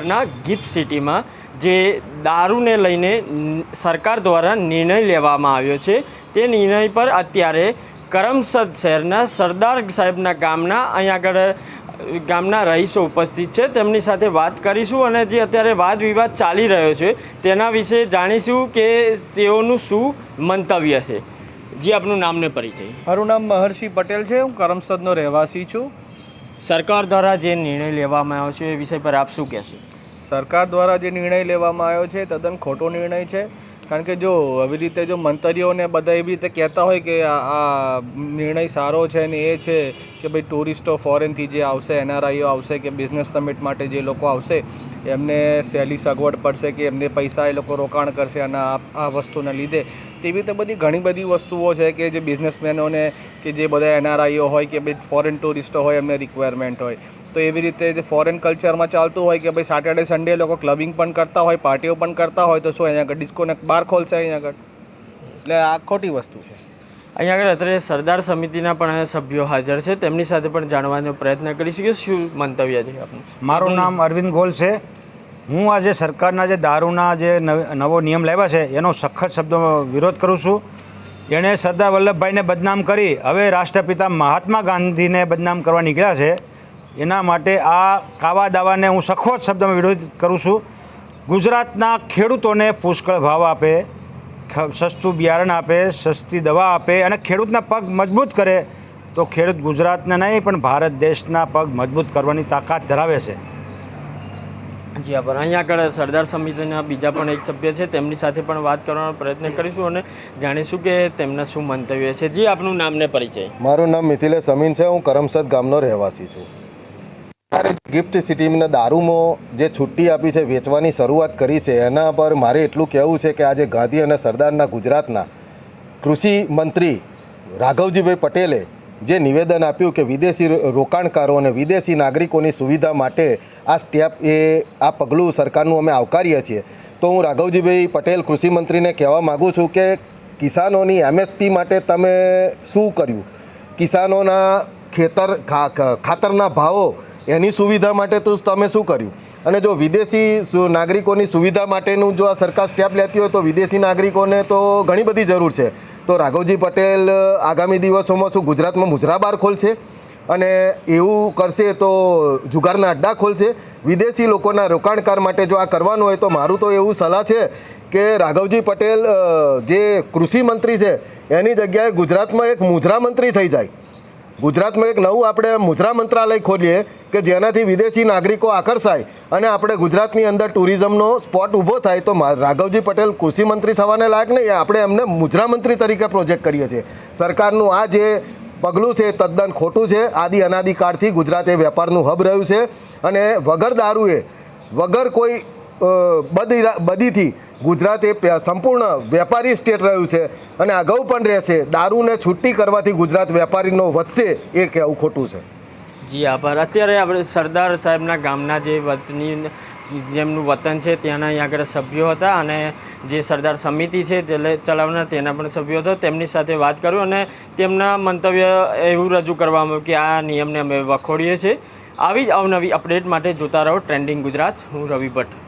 ના ગિફ્ટ સિટીમાં જે દારૂને લઈને સરકાર દ્વારા નિર્ણય લેવામાં આવ્યો છે, તે નિર્ણય પર અત્યારે કરમસદ શહેરના સરદાર સાહેબના ગામના અહીંયા આગળ ગામના રહીશો ઉપસ્થિત છે. તેમની સાથે વાત કરીશું અને જે અત્યારે વાદ વિવાદ ચાલી રહ્યો છે, તેના વિશે જાણીશું કે તેઓનું શું મંતવ્ય છે. જે, આપનું નામને પરિચય. મારું નામ મહર્ષિ પટેલ છે. હું કરમસદનો રહેવાસી છું. સરકાર દ્વારા જે નિર્ણય લેવામાં આવ્યો છે એ વિષય પર આપ શું કહેશો? સરકાર દ્વારા જે નિર્ણય લેવામાં આવ્યો છે તદ્દન ખોટો નિર્ણય છે. કારણ કે જો આવી રીતે જો મંતરીઓને બધા એવી રીતે કહેતા હોય કે આ નિર્ણય સારો છે ને એ છે કે ભાઈ ટુરિસ્ટો ફોરેનથી જે આવશે એનઆરઆઈઓ આવશે કે બિઝનેસ સમિટ માટે જે લોકો આવશે એમને સહેલી સગવડ પડશે કે એમને પૈસા એ લોકો રોકાણ કરશે અને આ વસ્તુને લીધે. તેવી તો બધી ઘણી બધી વસ્તુઓ છે કે જે બિઝનેસમેનોને કે જે બધા એનઆરઆઈઓ હોય કે ભાઈ ફોરેન ટુરિસ્ટો હોય એમને રિક્વાયરમેન્ટ હોય. તો એવી રીતે જે ફોરેન કલ્ચરમાં ચાલતું હોય કે ભાઈ સેટરડે સન્ડે લોકો ક્લબિંગ પણ કરતા હોય પાર્ટીઓ પણ કરતા હોય તો શું અહીંયા આગળ ડિસ્કોને બાર ખોલશે અહીંયા આગળ? એટલે આ ખોટી વસ્તુ છે. અહીંયા આગળ અત્યારે સરદાર સમિતિના પણ સભ્યો હાજર છે. તેમની સાથે પણ જાણવાનો પ્રયત્ન કરીશું કે શું મંતવ્ય છે મારું નામ અરવિંદ ગોલ છે. હું આજે સરકારના જે દારૂના જે નવ- નિયમ લાવ્યા છે, એનો સખત શબ્દોમાં વિરોધ કરું છું. એણે સરદાર વલ્લભભાઈને બદનામ કરી, હવે રાષ્ટ્રપિતા મહાત્મા ગાંધીને બદનામ કરવા નીકળ્યા છે. એના માટે આ કાવા દાવાને હું સખોત શબ્દમાં વિરોધ કરું છું. ગુજરાતના ખેડૂતોને પુષ્કળ ભાવ આપે. સસ્તું બિયારણ આપે સસ્તી દવા આપે અને ખેડૂતના પગ મજબૂત કરે તો ખેડૂત ગુજરાતના નહીં પણ ભારત દેશના પગ મજબૂત કરવાની તાકાત ધરાવે છે. જી આભાર અહીંયા આગળ સરદાર સમિતિના બીજા પણ એક સભ્ય છે તેમની સાથે પણ વાત કરવાનો પ્રયત્ન કરીશું અને જાણીશું કે તેમના શું મંતવ્ય છે. જી આપનું નામને પરિચય. મારું નામ મિથિલેશ અમીન છે હું કરમસદ ગામનો રહેવાસી છું. સરકારે ગિફ્ટ સિટીમાં દારૂમાં જે છુટ્ટી આપી છે, વેચવાની શરૂઆત કરી છે, એના પર મારે એટલું કહેવું છે કે આજે ગાંધી અને સરદારના ગુજરાતના કૃષિ મંત્રી રાઘવજીભાઈ પટેલે જે નિવેદન આપ્યું કે વિદેશી રોકાણકારો અને વિદેશી નાગરિકોની સુવિધા માટે આ સ્ટેપ એ, આ પગલું સરકારનું અમે આવકારીએ છીએ. તો હું રાઘવજીભાઈ પટેલ કૃષિમંત્રીને કહેવા માગું છું કે કિસાનોની એમએસપી માટે તમે શું કર્યું? કિસાનોના ખેતર ખાતરના ભાવો એની સુવિધા માટે તો તમે શું કર્યું? અને જો વિદેશી નાગરિકોની સુવિધા માટેનું જો આ સરકાર સ્ટેપ લેતી હોય તો વિદેશી નાગરિકોને તો ઘણી બધી જરૂર છે. તો રાઘવજી પટેલ આગામી દિવસોમાં શું ગુજરાતમાં મુજરા બાર ખોલશે? અને એવું કરશે તો જુગારના અડ્ડા ખોલશે? વિદેશી લોકોના રોકાણકાર માટે જો આ કરવાનું હોય તો મારું તો એવું સલાહ છે કે રાઘવજી પટેલ જે કૃષિ મંત્રી છે, એની જગ્યાએ ગુજરાતમાં એક મુદ્રા મંત્રી થઈ જાય. ગુજરાતમાં એક નવું આપણે મુદ્રા મંત્રાલય ખોલીએ કે જેનાથી વિદેશી નાગરિકો આકર્ષાય અને આપણે ગુજરાતની અંદર ટુરિઝમનો સ્પોટ ઊભો થાય તો રાઘવજી પટેલ કૃષિ મંત્રી થવાને લાયક નહીં. આપણે એમને મુદ્રા મંત્રી તરીકે પ્રોજેક્ટ કરીએ છીએ. સરકારનું આ જે પગલું છે, તદ્દન ખોટું છે. આદિ અનાદિકાળથી ગુજરાત એ વેપારનું હબ રહ્યું છે અને વગર દારૂએ, વગર કોઈ અ, બદી બદીથી ગુજરાત એ સંપૂર્ણ વેપારી સ્ટેટ રહ્યું છે અને અગાઉ પણ રહેશે. દારૂને છૂટી કરવાથી ગુજરાત વેપારીનો વધશે એ કહેવું ખોટું છે. જી આભાર. અત્યારે આપણે સરદાર સાહેબના ગામના જે વતની જેમનું વતન છે ત્યાંના અહીં આગળ સભ્યો હતા અને જે સરદાર સમિતિ છે ચલાવનાર તેના પણ સભ્યો હતા. તેમની સાથે વાત કર્યું અને તેમના મંતવ્ય એવું રજૂ કરવામાં આવ્યું કે આ નિયમને અમે વખોડીએ છીએ. આવી જ અવનવી અપડેટ માટે જોતા રહો ટ્રેન્ડિંગ ગુજરાત. હું રવિ ભટ્ટ.